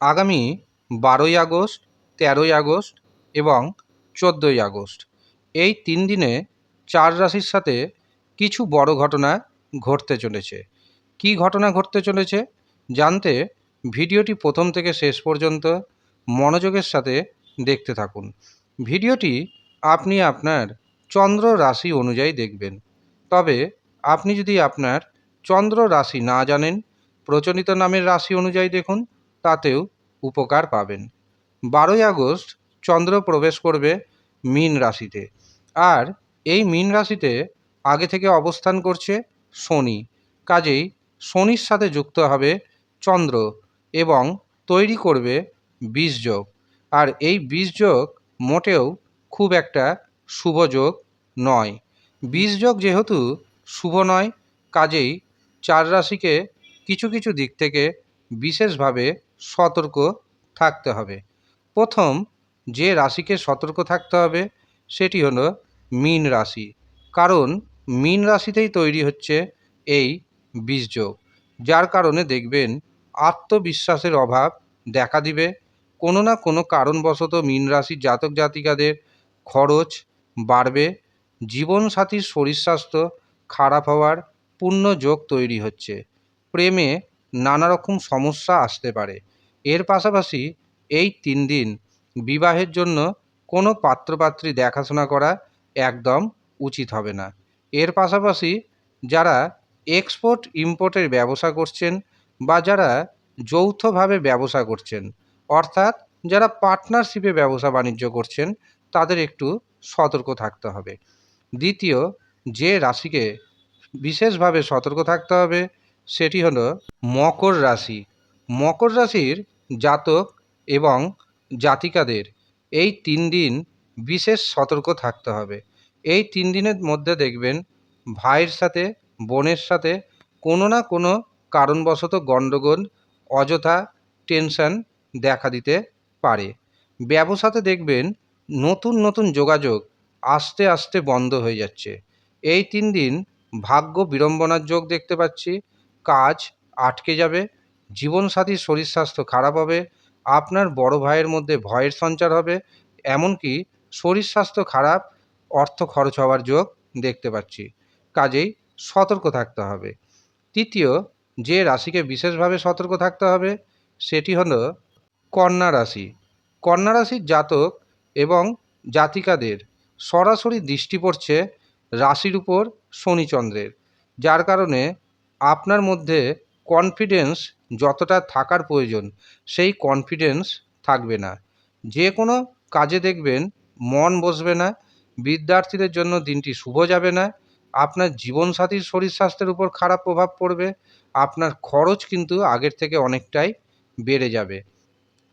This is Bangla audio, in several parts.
আগামী বারোই আগস্ট, তেরোই আগস্ট এবং চোদ্দোই আগস্ট। এই তিন দিনে চার রাশির সাথে কিছু বড় ঘটনা ঘটতে চলেছে। কী ঘটনা ঘটতে চলেছে জানতে ভিডিওটি প্রথম থেকে শেষ পর্যন্ত মনোযোগের সাথে দেখতে থাকুন। ভিডিওটি আপনি আপনার চন্দ্র রাশি অনুযায়ী দেখবেন। তবে আপনি যদি আপনার চন্দ্র রাশি না জানেন, প্রচলিত নামের রাশি অনুযায়ী দেখুন। তাতেও উপকার পাবেন। বারোই আগস্ট চন্দ্র প্রবেশ করবে মীন রাশিতে। আর এই মীন রাশিতে আগে থেকে অবস্থান করছে শনি। কাজেই শনির সাথে যুক্ত হবে চন্দ্র এবং তৈরি করবে বীজযোগ আর এই বীজযোগ মোটেও খুব একটা শুভ যোগ নয়। বীজযোগ যেহেতু শুভ নয়, কাজেই চার রাশিকে কিছু কিছু দিক থেকে বিশেষভাবে সতর্ক থাকতে হবে। প্রথম যে রাশিকে সতর্ক থাকতে হবে সেটি হলো মীন রাশি। কারণ মীন রাশিতেই তৈরি হচ্ছে এই বীজযোগ। যার কারণে দেখবেন আত্মবিশ্বাসের অভাব দেখা দিবে। কোনো না কোনো কারণবশত মীন রাশির জাতক জাতিকাদের খরচ বাড়বে। জীবনসাথীর শরীর স্বাস্থ্য খারাপ হওয়ার পূর্ণ যোগ তৈরি হচ্ছে। প্রেমে নানা রকম সমস্যা আসতে পারে। এর পাশাপাশি এই তিন দিন বিবাহের জন্য কোনো পাত্রপাত্রী দেখাশোনা করা একদম উচিত হবে না। এর পাশাপাশি যারা এক্সপোর্ট, ইম্পোর্টের ব্যবসা করছেন বা যারা যৌথভাবে ব্যবসা করছেন, অর্থাৎ যারা পার্টনারশিপে ব্যবসা বাণিজ্য করছেন, তাদের একটু সতর্ক থাকতে হবে। দ্বিতীয়, যে রাশিকে বিশেষভাবে সতর্ক থাকতে হবে সেটি হল মকর রাশি। মকর রাশির জাতক এবং জাতিকাদের এই তিন দিন বিশেষ সতর্ক থাকতে হবে। এই তিন দিনের মধ্যে দেখবেন ভাইয়ের সাথে, বোনের সাথে কোনো না কোনো কারণবশত গণ্ডগোল, অযথা টেনশন দেখা দিতে পারে। ব্যবসাতে দেখবেন নতুন নতুন যোগাযোগ আস্তে আস্তে বন্ধ হয়ে যাচ্ছে। এই তিন দিন ভাগ্য বিড়ম্বনার যোগ দেখতে পাচ্ছি। কাজ আটকে যাবে জীবনসাথীর শরীর স্বাস্থ্য খারাপ হবে, আপনার বড় ভাইয়ের মধ্যে ভয়ের সঞ্চার হবে, এমনকি শরীর স্বাস্থ্য খারাপ, অর্থ খরচ হওয়ার যোগ দেখতে পাচ্ছি। কাজেই সতর্ক থাকতে হবে। তৃতীয়, যে রাশিকে বিশেষভাবে সতর্ক থাকতে হবে, সেটি হলো কন্যা রাশি। কন্যা রাশির জাতক এবং জাতিকাদের সরাসরি দৃষ্টি পড়ছে রাশির উপর শনিচন্দ্রের যার কারণে আপনার মধ্যে কনফিডেন্স যতটা থাকার প্রয়োজন, সেই কনফিডেন্স থাকবে না। যে কোনো কাজে দেখবেন, মন বসবে না, বিদ্যার্থীদের জন্য দিনটি শুভ যাবে না, আপনার জীবনসাথীর শরীর স্বাস্থ্যের উপর খারাপ প্রভাব পড়বে, আপনার খরচ কিন্তু আগের থেকে অনেকটাই বেড়ে যাবে।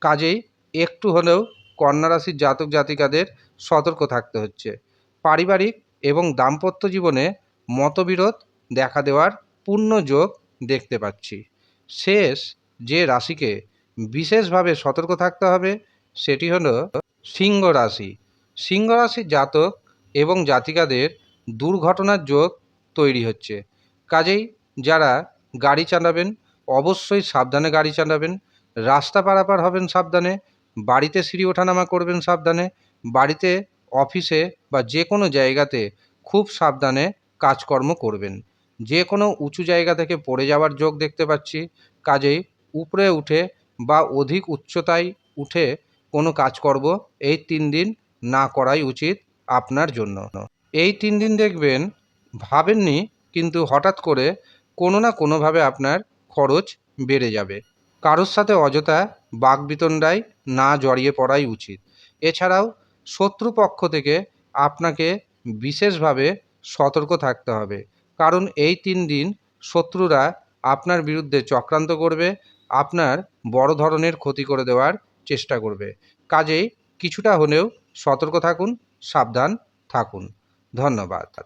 কাজেই একটু হলেও কন্যা রাশির জাতক জাতিকাদের সতর্ক থাকতে হচ্ছে। পারিবারিক এবং দাম্পত্য জীবনে মতবিরোধ দেখা দেওয়ার পূর্ণ যোগ দেখতে পাচ্ছি। শেষ যে রাশিকে বিশেষভাবে সতর্ক থাকতে হবে সেটি হলো সিংহ রাশি। সিংহ রাশির জাতক এবং জাতিকাদের দুর্ঘটনার যোগ তৈরি হচ্ছে। কাজেই যারা গাড়ি চালাবেন, অবশ্যই সাবধানে গাড়ি চালাবেন, রাস্তা পারাপার হবেন সাবধানে, বাড়িতে সিঁড়ি ওঠানামা করবেন সাবধানে, বাড়িতে, অফিসে বা যে কোনো জায়গাতে খুব সাবধানে কাজকর্ম করবেন। যে কোনো উঁচু জায়গা থেকে পড়ে যাওয়ার যোগ দেখতে পাচ্ছি। কাজেই উপরে উঠে বা অধিক উচ্চতায় উঠে কোনো কাজকর্ম এই তিন দিন না করাই উচিত আপনার জন্য। এই তিন দিন দেখবেন, ভাবেননি, কিন্তু হঠাৎ করে কোনো না কোনোভাবে আপনার খরচ বেড়ে যাবে। কারোর সাথে অযথা বাকবিতণ্ডায় না জড়িয়ে পড়াই উচিত। এছাড়াও শত্রুপক্ষ থেকে আপনাকে বিশেষভাবে সতর্ক থাকতে হবে। কারণ এই তিন দিন শত্রুরা আপনার বিরুদ্ধে চক্রান্ত করবে, আপনার বড় ধরনের ক্ষতি করে দেওয়ার চেষ্টা করবে। কাজেই কিছুটা হলেও সতর্ক থাকুন, সাবধান থাকুন। ধন্যবাদ।